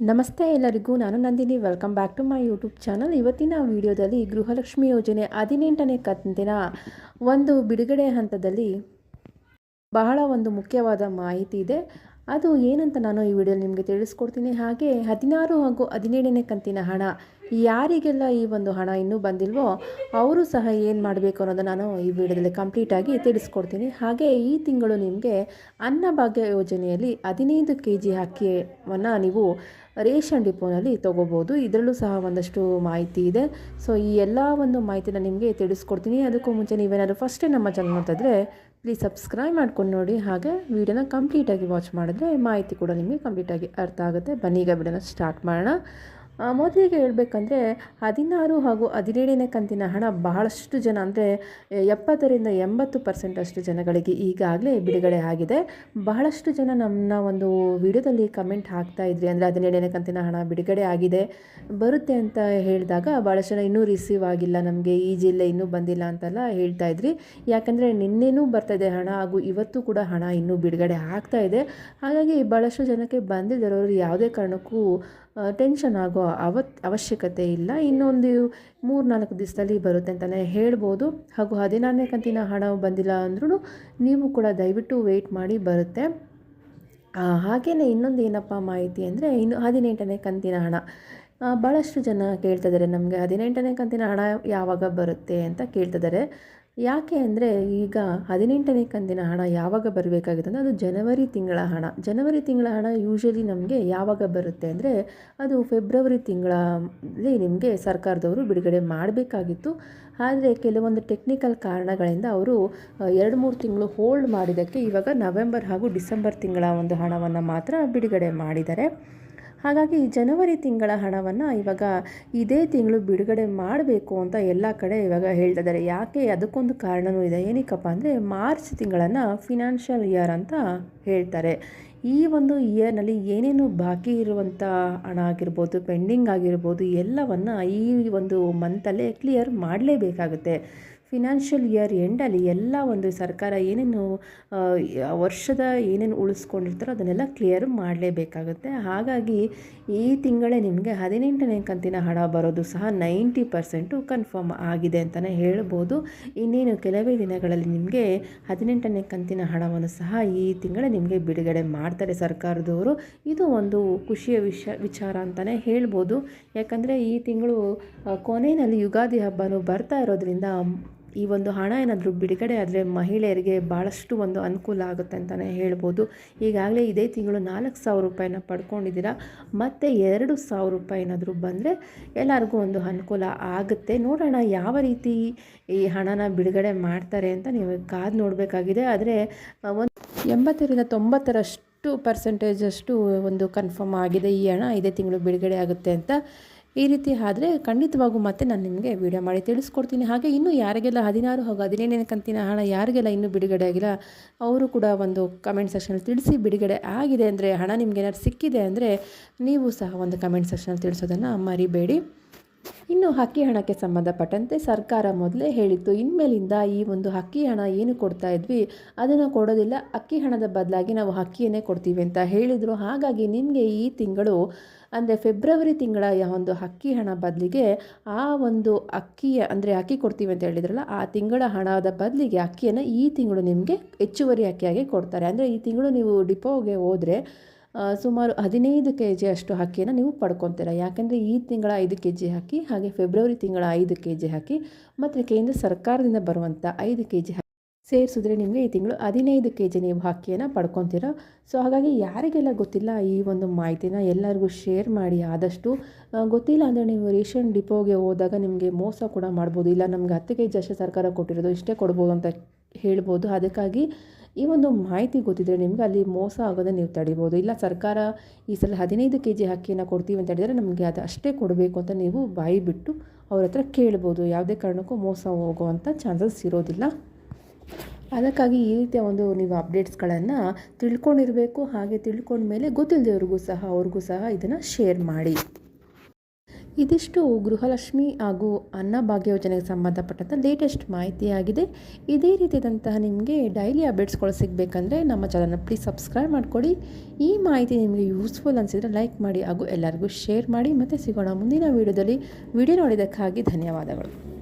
ನಮಸ್ತೆ ಎಲ್ಲರಿಗೂ, ನಾನು Nandini. Welcome back to my YouTube channel ಇವತ್ತಿನ ವಿಡಿಯೋದಲ್ಲಿ ಗೃಹಲಕ್ಷ್ಮಿ ಯೋಜನೆ ಹದಿನೆಂಟನೇ ಕಂತಿನ ಒಂದು ಬಿಡುಗಡೆ ಹಂತದಲ್ಲಿ ಬಹಳ ಒಂದು ಮುಖ್ಯವಾದ ಮಾಹಿತಿ ಇದೆ. ಅದು ಏನಂತ ನಾನು ಈ ವಿಡಿಯೋಲಿ ನಿಮಗೆ ತಿಳಿಸ್ಕೊಡ್ತೀನಿ. ಹಾಗೆ ಹದಿನಾರು ಹಾಗೂ ಹದಿನೇಳನೇ ಕಂತಿನ ಹಣ ಯಾರಿಗೆಲ್ಲ ಈ ಒಂದು ಹಣ ಇನ್ನೂ ಬಂದಿಲ್ವೋ ಅವರು ಸಹ ಏನು ಮಾಡಬೇಕು ಅನ್ನೋದು ನಾನು ಈ ವಿಡಿಯೋದಲ್ಲಿ ಕಂಪ್ಲೀಟಾಗಿ ತಿಳಿಸ್ಕೊಡ್ತೀನಿ. ಹಾಗೆ ಈ ತಿಂಗಳು ನಿಮಗೆ ಅನ್ನಭಾಗ್ಯ ಯೋಜನೆಯಲ್ಲಿ ಹದಿನೈದು ಕೆ ಜಿ ಅಕ್ಕಿಯನ್ನು ನೀವು ರೇಷನ್ ಡಿಪೋನಲ್ಲಿ ತೊಗೋಬೋದು. ಇದರಲ್ಲೂ ಸಹ ಒಂದಷ್ಟು ಮಾಹಿತಿ ಇದೆ. ಸೊ ಈ ಎಲ್ಲ ಒಂದು ಮಾಹಿತಿನ ನಿಮಗೆ ತಿಳಿಸ್ಕೊಡ್ತೀನಿ. ಅದಕ್ಕೂ ಮುಂಚೆ ನೀವೇನಾದರೂ ಫಸ್ಟೇ ನಮ್ಮ ಚಾನಲ್ ನೋಡ್ತಿದ್ರೆ ಪ್ಲೀಸ್ ಸಬ್ಸ್ಕ್ರೈಬ್ ಮಾಡ್ಕೊಂಡು ನೋಡಿ. ಹಾಗೆ ವೀಡಿಯೋನ ಕಂಪ್ಲೀಟಾಗಿ ವಾಚ್ ಮಾಡಿದ್ರೆ ಮಾಹಿತಿ ಕೂಡ ನಿಮಗೆ ಕಂಪ್ಲೀಟಾಗಿ ಅರ್ಥ ಆಗುತ್ತೆ. ಬನ್ನಿ ಈಗ ವಿಡಿಯೋನ ಸ್ಟಾರ್ಟ್ ಮಾಡೋಣ. ಮೊದಲಿಗೆ ಹೇಳಬೇಕಂದ್ರೆ ಹದಿನಾರು ಹಾಗೂ ಹದಿನೇಳನೇ ಕಂತಿನ ಹಣ ಬಹಳಷ್ಟು ಜನ ಅಂದರೆ ಎಪ್ಪತ್ತರಿಂದ ಎಂಬತ್ತು ಪರ್ಸೆಂಟ್ ಅಷ್ಟು ಜನಗಳಿಗೆ ಈಗಾಗಲೇ ಬಿಡುಗಡೆ ಆಗಿದೆ. ಬಹಳಷ್ಟು ಜನ ನಮ್ಮ ಒಂದು ವಿಡಿಯೋದಲ್ಲಿ ಕಮೆಂಟ್ ಹಾಕ್ತಾ ಇದ್ರಿ ಅಂದರೆ, ಹದಿನೇಳನೇ ಕಂತಿನ ಹಣ ಬಿಡುಗಡೆ ಆಗಿದೆ. ಬರುತ್ತೆ ಅಂತ ಹೇಳಿದಾಗ ಭಾಳಷ್ಟು ಜನ ಇನ್ನೂ ರಿಸೀವ್ ಆಗಿಲ್ಲ, ನಮಗೆ ಈ ಜಿಲ್ಲೆ ಇನ್ನೂ ಬಂದಿಲ್ಲ ಅಂತೆಲ್ಲ ಹೇಳ್ತಾ ಇದ್ರಿ. ಯಾಕಂದರೆ ನಿನ್ನೆನೂ ಬರ್ತಾಯಿದೆ ಹಣ ಹಾಗೂ ಇವತ್ತು ಕೂಡ ಹಣ ಇನ್ನೂ ಬಿಡುಗಡೆ ಆಗ್ತಾ ಇದೆ. ಹಾಗಾಗಿ ಭಾಳಷ್ಟು ಜನಕ್ಕೆ ಬಂದಿದ್ದರೋರು ಯಾವುದೇ ಕಾರಣಕ್ಕೂ ಟೆನ್ಷನ್ ಆಗೋ ಅವತ್, ಅವಶ್ಯಕತೆ ಇಲ್ಲ. ಇನ್ನೊಂದು ಮೂರು ನಾಲ್ಕು ದಿವಸದಲ್ಲಿ ಬರುತ್ತೆ ಅಂತಲೇ ಹೇಳ್ಬೋದು. ಹಾಗೂ ಹದಿನಾರನೇ ಕಂತಿನ ಹಣ ಬಂದಿಲ್ಲ ಅಂದ್ರೂ ನೀವು ಕೂಡ ದಯವಿಟ್ಟು ವೆಯ್ಟ್ ಮಾಡಿ ಬರುತ್ತೆ. ಹಾಗೆಯೇ ಇನ್ನೊಂದು ಏನಪ್ಪ ಮಾಹಿತಿ ಅಂದರೆ ಇನ್ನು ಹದಿನೆಂಟನೇ ಕಂತಿನ ಹಣ. ಭಾಳಷ್ಟು ಜನ ಕೇಳ್ತಿದ್ದಾರೆ ನಮಗೆ ಹದಿನೆಂಟನೇ ಕಂತಿನ ಹಣ ಯಾವಾಗ ಬರುತ್ತೆ ಅಂತ ಕೇಳ್ತಿದ್ದಾರೆ ಯಾಕೆ ಅಂದರೆ ಈಗ ಹದಿನೆಂಟನೇ ಕಂದಿನ ಹಣ ಯಾವಾಗ ಬರಬೇಕಾಗಿತ್ತು ಅಂದರೆ ಅದು ಜನವರಿ ತಿಂಗಳ ಹಣ. ಜನವರಿ ತಿಂಗಳ ಹಣ ಯೂಶ್ವಲಿ ನಮಗೆ ಯಾವಾಗ ಬರುತ್ತೆ ಅಂದರೆ ಅದು ಫೆಬ್ರವರಿ ತಿಂಗಳಲ್ಲಿ ನಿಮಗೆ ಸರ್ಕಾರದವರು ಬಿಡುಗಡೆ ಮಾಡಬೇಕಾಗಿತ್ತು. ಆದರೆ ಕೆಲವೊಂದು ಟೆಕ್ನಿಕಲ್ ಕಾರಣಗಳಿಂದ ಅವರು ಎರಡು ಮೂರು ತಿಂಗಳು ಹೋಲ್ಡ್ ಮಾಡಿದ್ದಕ್ಕೆ ಇವಾಗ ನವೆಂಬರ್ ಹಾಗೂ ಡಿಸೆಂಬರ್ ತಿಂಗಳ ಒಂದು ಹಣವನ್ನು ಮಾತ್ರ ಬಿಡುಗಡೆ ಮಾಡಿದ್ದಾರೆ. ಹಾಗಾಗಿ ಜನವರಿ ತಿಂಗಳ ಹಣವನ್ನು ಇವಾಗ ಇದೇ ತಿಂಗಳು ಬಿಡುಗಡೆ ಮಾಡಬೇಕು ಅಂತ ಎಲ್ಲ ಕಡೆ ಇವಾಗ ಹೇಳ್ತಿದ್ದಾರೆ. ಯಾಕೆ ಅದಕ್ಕೊಂದು ಕಾರಣವೂ ಇದೆ. ಏನಕ್ಕಪ್ಪ ಅಂದರೆ ಮಾರ್ಚ್ ತಿಂಗಳನ್ನು ಫಿನಾನ್ಷಿಯಲ್ ಇಯರ್ ಅಂತ ಹೇಳ್ತಾರೆ. ಈ ಒಂದು ಇಯರ್ನಲ್ಲಿ ಏನೇನು ಬಾಕಿ ಇರುವಂಥ ಹಣ ಆಗಿರ್ಬೋದು, ಪೆಂಡಿಂಗ್ ಆಗಿರ್ಬೋದು ಎಲ್ಲವನ್ನು ಈ ಒಂದು ಮಂತಲ್ಲೇ ಕ್ಲಿಯರ್ ಮಾಡಲೇಬೇಕಾಗುತ್ತೆ. ಫಿನಾನ್ಷಿಯಲ್ ಇಯರ್ ಎಂಡಲ್ಲಿ ಎಲ್ಲ ಒಂದು ಸರ್ಕಾರ ಏನೇನು ವರ್ಷದ ಏನೇನು ಉಳಿಸ್ಕೊಂಡಿರ್ತಾರೋ ಅದನ್ನೆಲ್ಲ ಕ್ಲಿಯರ್ ಮಾಡಲೇಬೇಕಾಗುತ್ತೆ. ಹಾಗಾಗಿ ಈ ತಿಂಗಳೇ ನಿಮಗೆ ಹದಿನೆಂಟನೇ ಕಂತಿನ ಹಣ ಬರೋದು ಸಹ ನೈಂಟಿ ಪರ್ಸೆಂಟು ಕನ್ಫರ್ಮ್ ಆಗಿದೆ ಅಂತಲೇ ಹೇಳ್ಬೋದು. ಇನ್ನೇನು ಕೆಲವೇ ದಿನಗಳಲ್ಲಿ ನಿಮಗೆ ಹದಿನೆಂಟನೇ ಕಂತಿನ ಹಣವನ್ನು ಸಹ ಈ ತಿಂಗಳೇ ನಿಮಗೆ ಬಿಡುಗಡೆ ಮಾಡ್ತಾರೆ ಸರ್ಕಾರದವರು. ಇದು ಒಂದು ಖುಷಿಯ ವಿಷ, ವಿಚಾರ ಅಂತಲೇ ಹೇಳ್ಬೋದು. ಯಾಕಂದರೆ ಈ ತಿಂಗಳು ಕೊನೆಯಲ್ಲಿ ಯುಗಾದಿ ಹಬ್ಬನೂ ಬರ್ತಾ ಇರೋದ್ರಿಂದ ಈ ಒಂದು ಹಣ ಏನಾದರೂ ಬಿಡುಗಡೆ ಆದರೆ ಮಹಿಳೆಯರಿಗೆ ಭಾಳಷ್ಟು ಒಂದು ಅನುಕೂಲ ಆಗುತ್ತೆ ಅಂತಲೇ ಹೇಳ್ಬೋದು. ಈಗಾಗಲೇ ಇದೇ ತಿಂಗಳು ನಾಲ್ಕು ಸಾವಿರ ರೂಪಾಯಿನ ಪಡ್ಕೊಂಡಿದ್ದೀರಾ. ಮತ್ತು ಎರಡು ಸಾವಿರ ರೂಪಾಯಿ ಏನಾದರೂ ಬಂದರೆ ಎಲ್ಲರಿಗೂ ಒಂದು ಅನುಕೂಲ ಆಗುತ್ತೆ. ನೋಡೋಣ ಯಾವ ರೀತಿ ಈ ಹಣನ ಬಿಡುಗಡೆ ಮಾಡ್ತಾರೆ ಅಂತ ನೀವು ಕಾದು ನೋಡಬೇಕಾಗಿದೆ. ಆದರೆ ಒಂದು ಎಂಬತ್ತರಿಂದ ತೊಂಬತ್ತರಷ್ಟು ಪರ್ಸೆಂಟೇಜಷ್ಟು ಒಂದು ಕನ್ಫರ್ಮ್ ಆಗಿದೆ ಈ ಹಣ ಇದೇ ತಿಂಗಳು ಬಿಡುಗಡೆ ಆಗುತ್ತೆ ಅಂತ ಈ ರೀತಿ ಆದರೆ ಖಂಡಿತವಾಗೂ ಮತ್ತೆ ನಾನು ನಿಮಗೆ ವಿಡಿಯೋ ಮಾಡಿ ತಿಳಿಸ್ಕೊಡ್ತೀನಿ. ಹಾಗೆ ಇನ್ನೂ ಯಾರಿಗೆಲ್ಲ ಹದಿನಾರು ಹಾಗೂ ಹದಿನೇಳನೇ ಕಂತಿನ ಹಣ, ಯಾರಿಗೆಲ್ಲ ಇನ್ನೂ ಬಿಡುಗಡೆ ಆಗಿಲ್ಲ, ಅವರು ಕೂಡ ಒಂದು ಕಮೆಂಟ್ ಸೆಕ್ಷನಲ್ಲಿ ತಿಳಿಸಿ ಬಿಡುಗಡೆ ಆಗಿದೆ ಅಂದರೆ ಹಣ ನಿಮ್ಗೆ ಏನಾದ್ರು ಸಿಕ್ಕಿದೆ ಅಂದರೆ ನೀವು ಸಹ ಒಂದು ಕಮೆಂಟ್ ಸೆಕ್ಷನಲ್ಲಿ ತಿಳಿಸೋದನ್ನು ಮರಿಬೇಡಿ. ಇನ್ನು ಅಕ್ಕಿ ಹಣಕ್ಕೆ ಸಂಬಂಧಪಟ್ಟಂತೆ ಸರ್ಕಾರ ಮೊದಲೇ ಹೇಳಿತ್ತು. ಇನ್ಮೇಲಿಂದ ಈ ಒಂದು ಅಕ್ಕಿ ಹಣ ಏನು ಕೊಡ್ತಾ ಇದ್ವಿ, ಅದನ್ನು ಕೊಡೋದಿಲ್ಲ. ಅಕ್ಕಿ ಹಣದ ಬದಲಾಗಿ ನಾವು ಹಕ್ಕಿಯನ್ನೇ ಕೊಡ್ತೀವಿ ಅಂತ ಹೇಳಿದರು. ಹಾಗಾಗಿ ನಿಮಗೆ ಈ ತಿಂಗಳು, ಅಂದರೆ ಫೆಬ್ರವರಿ ತಿಂಗಳ ಒಂದು ಅಕ್ಕಿ ಹಣ ಬದಲಿಗೆ ಆ ಒಂದು ಅಕ್ಕಿಯ ಅಂದರೆ ಅಕ್ಕಿ ಕೊಡ್ತೀವಿ ಅಂತ ಹೇಳಿದ್ರಲ್ಲ, ಆ ತಿಂಗಳ ಹಣದ ಬದಲಿಗೆ ಅಕ್ಕಿಯನ್ನು ಈ ತಿಂಗಳು ನಿಮಗೆ ಹೆಚ್ಚುವರಿ ಅಕ್ಕಿಯಾಗಿ ಕೊಡ್ತಾರೆ. ಅಂದರೆ ಈ ತಿಂಗಳು ನೀವು ಡಿಪೋಗೆ ಹೋದರೆ ಸುಮಾರು ಹದಿನೈದು ಕೆ ಜಿ ಅಷ್ಟು ಅಕ್ಕಿಯನ್ನು ನೀವು ಪಡ್ಕೊತೀರ. ಯಾಕೆಂದರೆ ಈ ತಿಂಗಳ ಐದು ಕೆ ಜಿ ಅಕ್ಕಿ, ಹಾಗೆ ಫೆಬ್ರವರಿ ತಿಂಗಳ ಐದು ಕೆ ಜಿ ಹಾಕಿ ಮತ್ತು ಕೇಂದ್ರ ಸರ್ಕಾರದಿಂದ ಬರುವಂಥ ಐದು ಕೆ ಜಿ ಸೇರಿಸಿದ್ರೆ ನಿಮಗೆ ಈ ತಿಂಗಳು ಹದಿನೈದು ಕೆ ಜಿ ನೀವು ಅಕ್ಕಿಯನ್ನು ಪಡ್ಕೊತೀರ. ಸೊ ಹಾಗಾಗಿ ಯಾರಿಗೆಲ್ಲ ಗೊತ್ತಿಲ್ಲ ಈ ಒಂದು ಮಾಹಿತಿನ ಎಲ್ಲರಿಗೂ ಶೇರ್ ಮಾಡಿ. ಆದಷ್ಟು ಗೊತ್ತಿಲ್ಲ ಅಂದರೆ ನೀವು ರೇಷನ್ ಡಿಪೋಗೆ ಹೋದಾಗ ನಿಮಗೆ ಮೋಸ ಕೂಡ ಮಾಡ್ಬೋದು. ಇಲ್ಲ, ನಮಗೆ ಹತ್ತು ಕೆ ಜಿ ಅಷ್ಟೇ ಸರ್ಕಾರ ಕೊಟ್ಟಿರೋದು, ಇಷ್ಟೇ ಕೊಡ್ಬೋದು ಅಂತ ಹೇಳ್ಬೋದು. ಅದಕ್ಕಾಗಿ ಈ ಒಂದು ಮಾಹಿತಿ ಗೊತ್ತಿದ್ದರೆ ನಿಮಗೆ ಅಲ್ಲಿ ಮೋಸ ಆಗೋದೇ ನೀವು ತಡಿಬೋದು. ಇಲ್ಲ ಸರ್ಕಾರ ಈ ಸಲ ಹದಿನೈದು ಕೆ ಜಿ ಅಕ್ಕಿಯನ್ನು ಕೊಡ್ತೀವಿ ಅಂತ ಹೇಳಿದರೆ ನಮಗೆ ಅದು ಅಷ್ಟೇ ಕೊಡಬೇಕು ಅಂತ ನೀವು ಬಾಯಿ ಬಿಟ್ಟು ಅವ್ರ ಹತ್ರ ಕೇಳ್ಬೋದು. ಯಾವುದೇ ಕಾರಣಕ್ಕೂ ಮೋಸ ಹೋಗುವಂಥ ಚಾನ್ಸಸ್ ಇರೋದಿಲ್ಲ. ಅದಕ್ಕಾಗಿ ಈ ರೀತಿಯ ಒಂದು ನೀವು ಅಪ್ಡೇಟ್ಸ್ಗಳನ್ನು ತಿಳ್ಕೊಂಡಿರಬೇಕು. ಹಾಗೆ ತಿಳ್ಕೊಂಡ್ಮೇಲೆ ಗೊತ್ತಿಲ್ಲದವ್ರಿಗೂ ಸಹ ಅವ್ರಿಗೂ ಸಹ ಇದನ್ನು ಶೇರ್ ಮಾಡಿ. ಇದಿಷ್ಟು ಗೃಹಲಕ್ಷ್ಮಿ ಹಾಗೂ ಅನ್ನಭಾಗ್ಯ ಯೋಜನೆಗೆ ಸಂಬಂಧಪಟ್ಟಂಥ ಲೇಟೆಸ್ಟ್ ಮಾಹಿತಿಯಾಗಿದೆ. ಇದೇ ರೀತಿಯಾದಂತಹ ನಿಮಗೆ ಡೈಲಿ ಅಪ್ಡೇಟ್ಸ್ಗಳು ಸಿಗಬೇಕಂದ್ರೆ ನಮ್ಮ ಚಾನಲ್ನ ಪ್ಲೀಸ್ ಸಬ್ಸ್ಕ್ರೈಬ್ ಮಾಡಿಕೊಡಿ. ಈ ಮಾಹಿತಿ ನಿಮಗೆ ಯೂಸ್ಫುಲ್ ಅನಿಸಿದರೆ ಲೈಕ್ ಮಾಡಿ ಹಾಗೂ ಎಲ್ಲರಿಗೂ ಶೇರ್ ಮಾಡಿ. ಮತ್ತು ಸಿಗೋಣ ಮುಂದಿನ ವೀಡಿಯೋದಲ್ಲಿ ವಿಡಿಯೋ ನೋಡಿದ್ದಕ್ಕಾಗಿ ಧನ್ಯವಾದಗಳು.